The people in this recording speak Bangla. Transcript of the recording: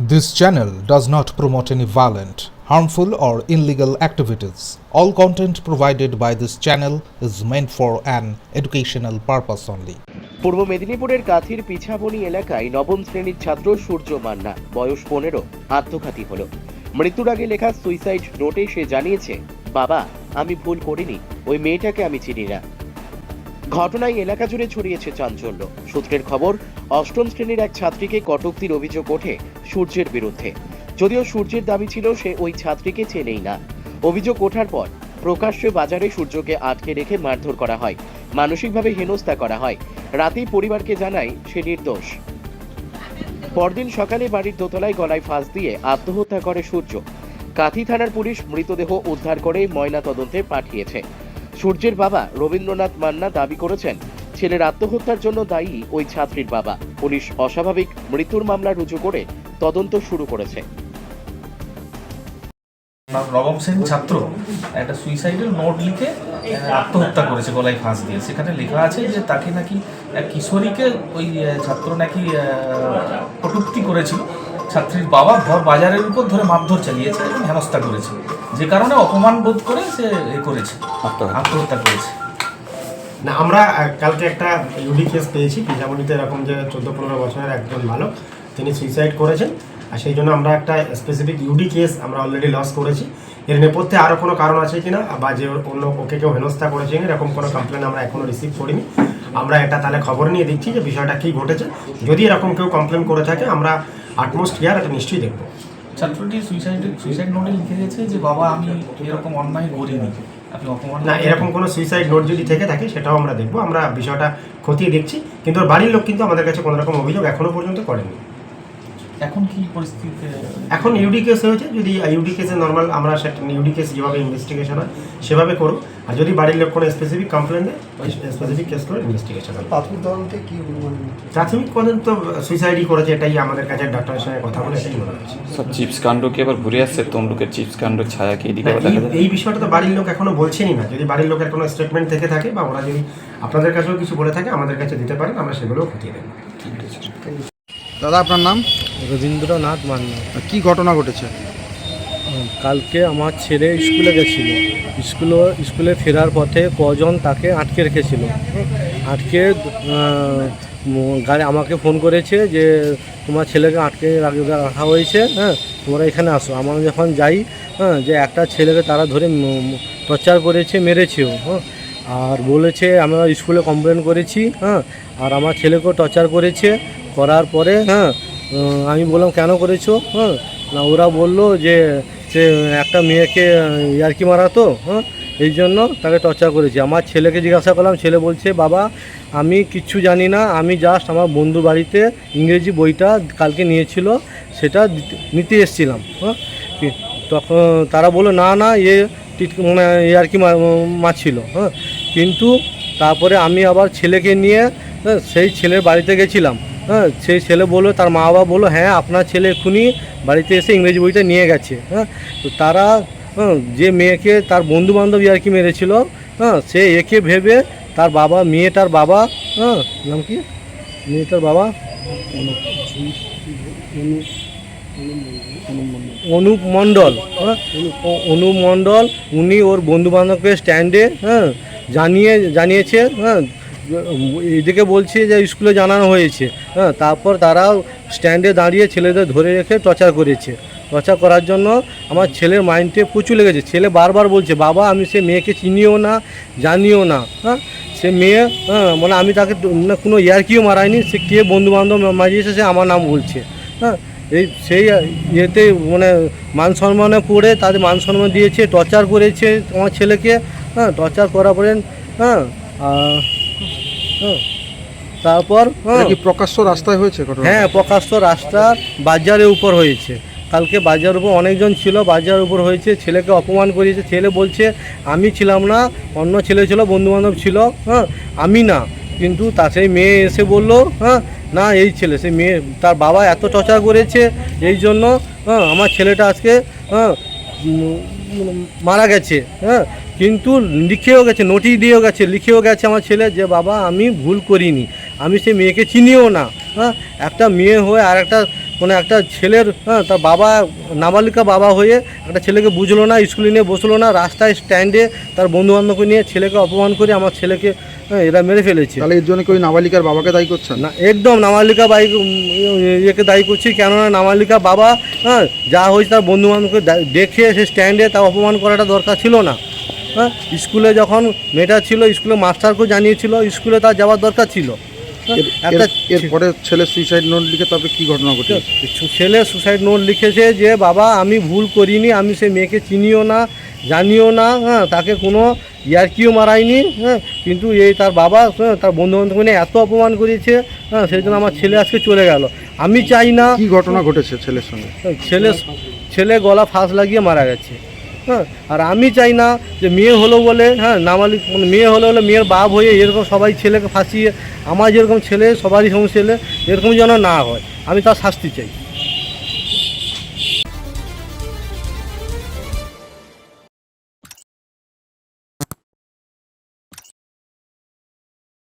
This channel does not promote any violent, harmful, or illegal activities. All content provided by this channel is meant for an educational purpose only. পূর্ব মেদিনীপুরের কাথির পিছাবনি এলাকায় নবম শ্রেণির ছাত্র সূর্য মান্না বয়স পনেরো আত্মঘাতী হলো মৃত্যুর আগে লেখা সুইসাইড নোটে সে জানিয়েছে বাবা আমি ভুল করিনি ওই মেয়েটাকে আমি চিনি না ঘটনায় এলাকা জুড়ে ছড়িয়েছে চাঞ্চল্য। সূত্রের খবর, অষ্টম শ্রেণির এক ছাত্রীকে কটুক্তির অভিযোগ ওঠে সূর্যের বিরুদ্ধে। যদিও সূর্যের দাবি ছিল সে ওই ছাত্রীকে চেনেই না। অভিযোগ ওঠার পর প্রকাশ্যে বাজারে সূর্যকে আটকে রেখে মারধর করা হয়। মানসিকভাবে হেনস্থা করা হয়। রাতেই পরিবারকে জানায় সে নির্দোষ। পরদিন সকালে বাড়ির দোতলায় গলায় ফাঁস দিয়ে আত্মহত্যা করে সূর্য। কাথি থানার পুলিশ মৃতদেহ উদ্ধার করে ময়না তদন্তে পাঠিয়েছে। সূর্যের বাবা রবীন্দ্রনাথ মান্না দাবি করেছেন, ছেলের আত্মহত্যার জন্য দায়ী ওই ছাত্রীর বাবা। পুলিশ অস্বাভাবিক মৃত্যুর মামলা রুজু করে তদন্ত শুরু করেছে। নবম শ্রেণির ছাত্র। একটা সুইসাইডের নোট লিখে আত্মহত্যা করেছে, গলায় ফাঁস দিয়ে। সেখানে লেখা আছে যে তাকে নাকি কিশোরীকে ওই ছাত্র নাকি কটূক্তি করেছিল। ছাত্রীর বাবা বাজারের উপর ধরে মারধর চালিয়েছে এবং হেনস্থা করেছে। যে কারণে অপমান বোধ করে সে এ করেছে আত্মহত্যা। করেছে। না আমরা কালকে একটা ইউডি কেস পেয়েছি পিজামণিতে এরকম যে চোদ্দ পনেরো বছরের একজন বালক তিনি সুইসাইড করেছেন আর সেই জন্য আমরা একটা স্পেসিফিক ইউডি কেস আমরা অলরেডি লস করেছি। এর নেপথ্যে আরও কোনো কারণ আছে কিনা বা যে অন্য ওকে কেউ হেনস্থা করেছে কিনা এরকম কোনো কমপ্লেন আমরা এখনও রিসিভ করিনি। আমরা এটা তাহলে খবর নিয়ে দিচ্ছি যে বিষয়টা কী ঘটেছে। যদি এরকম কেউ কমপ্লেন করে থাকে আমরা আটমোস্ট ইয়ার এটা নিশ্চয়ই দেখব। ছাত্রটি সুইসাইড সুইসাইড নোটে লিখে গেছে যে, বাবা, আমি এরকম অন্যায় করিনি। আপনি অপমান না, এরকম কোনো সুইসাইড নোট যদি থেকে থাকে, সেটাও আমরা দেখব। আমরা বিষয়টা খতিয়ে দেখছি। কিন্তু বাড়ির লোক কিন্তু আমাদের কাছে কোনো রকম অভিযোগ এখনও পর্যন্ত করেনি। এখন কি পরিস্থিতিতে? এখন ইউডি কেস হয়েছে যদি ইউডি কেসে নর্মাল আমরা সেটা ইউডি কেস যেভাবে ইনভেস্টিগেশন হয় সেভাবে করব আর যদি বাড়ির লোক কোনো স্পেসিফিক কমপ্লেন দেয় ওই স্পেসিফিক কেস করে ইনভেস্টিগেশন হবে। প্রাথমিক তদন্তে কি অনুমান প্রাথমিক পর্যন্ত সুইসাইডই করেছে এটাই আমাদের কাছে ডাক্তারের সঙ্গে কথা বলে এটাই মনে হয়েছে। সব চিপস কাণ্ড কি আবার ঘুরে আসছে? তমলুকের চিপস কাণ্ড ছায়া কি এদিকে এই দেখা যায় এই বিষয়টা তো বাড়ির লোক এখনও বলছেনই না। যদি বাড়ির লোকের কোনো স্টেটমেন্ট থেকে থাকে বা ওরা যদি আপনাদের কাছেও কিছু বলে থাকে আমাদের কাছে দিতে পারেন আমরা সেগুলোও খতিয়ে দেবো দাদা আপনার নাম? রবীন্দ্রনাথ মান্না। কি ঘটনা ঘটেছে? কালকে আমার ছেলে স্কুলে গেছিল। স্কুলে স্কুলে ফেরার পথে কজন তাকে আটকে রেখেছিল। আটকে গাড়ি আমাকে ফোন করেছে যে তোমার ছেলেকে আটকে রাখা হয়েছে হ্যাঁ? তোমরা এখানে আসো। আমরা যখন যাই হ্যাঁ যে একটা ছেলেকে তারা ধরে টর্চার করেছে মেরেছেও হ্যাঁ? আর বলেছে আমরা স্কুলে কমপ্লেন করেছি হ্যাঁ? আর আমার ছেলেকেও টর্চার করেছে। করার পরে হ্যাঁ আমি বললাম কেন করেছ? হ্যাঁ। না ওরা বলল যে সে একটা মেয়েকে ইয়ার্কি মারাতো হ্যাঁ। এই জন্য তাকে টর্চার করেছি। আমার ছেলেকে জিজ্ঞাসা করলাম ছেলে বলছে বাবা আমি কিচ্ছু জানি না। আমি জাস্ট আমার বন্ধু বাড়িতে ইংরেজি বইটা কালকে নিয়েছিল সেটা নিতে এসেছিলাম হ্যাঁ। তখন তারা বলল না না এ মানে ইয়ার্কি মারছিল হ্যাঁ। কিন্তু তারপরে আমি আবার ছেলেকে নিয়ে হ্যাঁ, সেই ছেলের বাড়িতে গেছিলাম হ্যাঁ সেই ছেলে বলল তার মা বাবা বলল হ্যাঁ আপনার ছেলে এক্ষুনি বাড়িতে এসে ইংরেজি বইটা নিয়ে গেছে। হ্যাঁ তো তারা হ্যাঁ, যে মেয়েকে তার বন্ধু বান্ধব আর কি মেরেছিল হ্যাঁ সে একে ভেবে তার বাবা মেয়েটার বাবা হ্যাঁ নাম কি? মেয়েটার বাবা? অনুপ মণ্ডল হ্যাঁ অনুপ মণ্ডল উনি ওর বন্ধু বান্ধবকে স্ট্যান্ডে হ্যাঁ জানিয়ে জানিয়েছে হ্যাঁ এদিকে বলছে যে স্কুলে জানানো হয়েছে। হ্যাঁ তারপর তারা স্ট্যান্ডে দাঁড়িয়ে ছেলেদের ধরে রেখে টর্চার করেছে। টর্চার করার জন্য আমার ছেলের মাইন্ডে প্রচুর লেগেছে। ছেলে বারবার বলছে, বাবা, আমি সে মেয়েকে চিনিও না, জানিও না। হ্যাঁ সে মেয়ে হ্যাঁ মানে আমি তাকে মানে কোনো ইয়ারকিও মারাইনি, সে কে বন্ধু বান্ধব মারিয়েছে সে আমার নাম বলছে। হ্যাঁ এই সেই ইয়েতে মানে মান সম্মানে পড়ে তাদের মান সম্মান দিয়েছে টর্চার করেছে আমার ছেলেকে। হ্যাঁ টর্চার করার পরে হ্যাঁ তারপর হ্যাঁ কি প্রকাশ্য রাস্তায় হয়েছে হ্যাঁ প্রকাশ্য রাস্তার বাজারের উপর হয়েছে। কালকে বাজার উপর অনেকজন ছিল বাজার উপর হয়েছে ছেলেকে অপমান করিয়েছে। ছেলে বলছে আমি ছিলাম না অন্য ছেলে ছিল বন্ধুবান্ধব ছিল হ্যাঁ আমি না। কিন্তু তা সেই মেয়ে এসে বলল হ্যাঁ না এই ছেলে সেই মেয়ে তার বাবা এত টর্চার করেছে এই জন্য হ্যাঁ আমার ছেলেটা আজকে হ্যাঁ মারা গেছে হ্যাঁ? কিন্তু লিখেও গেছে নোটিশ দিয়েও গেছে, লিখেও গেছে আমার ছেলে যে, বাবা, আমি ভুল করিনি, আমি সেই মেয়েকে চিনিও না। হ্যাঁ? একটা মেয়ে হয়ে আর একটা মানে একটা ছেলের হ্যাঁ তার বাবা, নাবালিকা বাবা হয়ে একটা ছেলেকে বুঝলো না, স্কুলে নিয়ে বসল না, রাস্তায় স্ট্যান্ডে তার বন্ধু বান্ধবকে নিয়ে ছেলেকে অপমান করে আমার ছেলেকে হ্যাঁ, এরা মেরে ফেলেছে। তাহলে এর জন্য কি ওই নাবালিকার বাবাকে দায়ী করছেন না একদম নামালিকা বাইক ইয়েকে দায়ী করছি কেননা নামালিকা বাবা হ্যাঁ যা হয়েছে তার বন্ধু বান্ধবকে দেখে সে স্ট্যান্ডে তা অপমান করাটা দরকার ছিল না। হ্যাঁ স্কুলে যখন মেয়েটা ছিল স্কুলে মাস্টারকেও জানিয়েছিল স্কুলে তার যাওয়ার দরকার ছিল। হ্যাঁ, একটা এর- এরপরে ছেলে সুইসাইড নোট লিখে তবে কি ঘটনা ঘটে ছেলে সুসাইড নোট লিখেছে যে বাবা আমি ভুল করিনি আমি সে মেয়েকে চিনিও না জানিও না হ্যাঁ তাকে কোনো ইয়ারকিও মারাইনি হ্যাঁ কিন্তু এই তার বাবা হ্যাঁ, তার বন্ধু বান্ধব নিয়ে এত অপমান করেছে হ্যাঁ সেই জন্য আমার ছেলে আজকে চলে গেল। আমি চাই না কি ঘটনা ঘটেছে ছেলের সঙ্গে? ছেলে ছেলে গলা ফাঁস লাগিয়ে মারা গেছে হ্যাঁ আর আমি চাই না যে মেয়ে হলো বলে হ্যাঁ নামালিক মানে মেয়ে হলো বলে মেয়ের বাপ হয়ে এরকম সবাই ছেলেকে ফাঁসিয়ে আমার যেরকম ছেলে সবারই সমস্ত ছেলে এরকম যেন না হয় আমি তার শাস্তি চাই।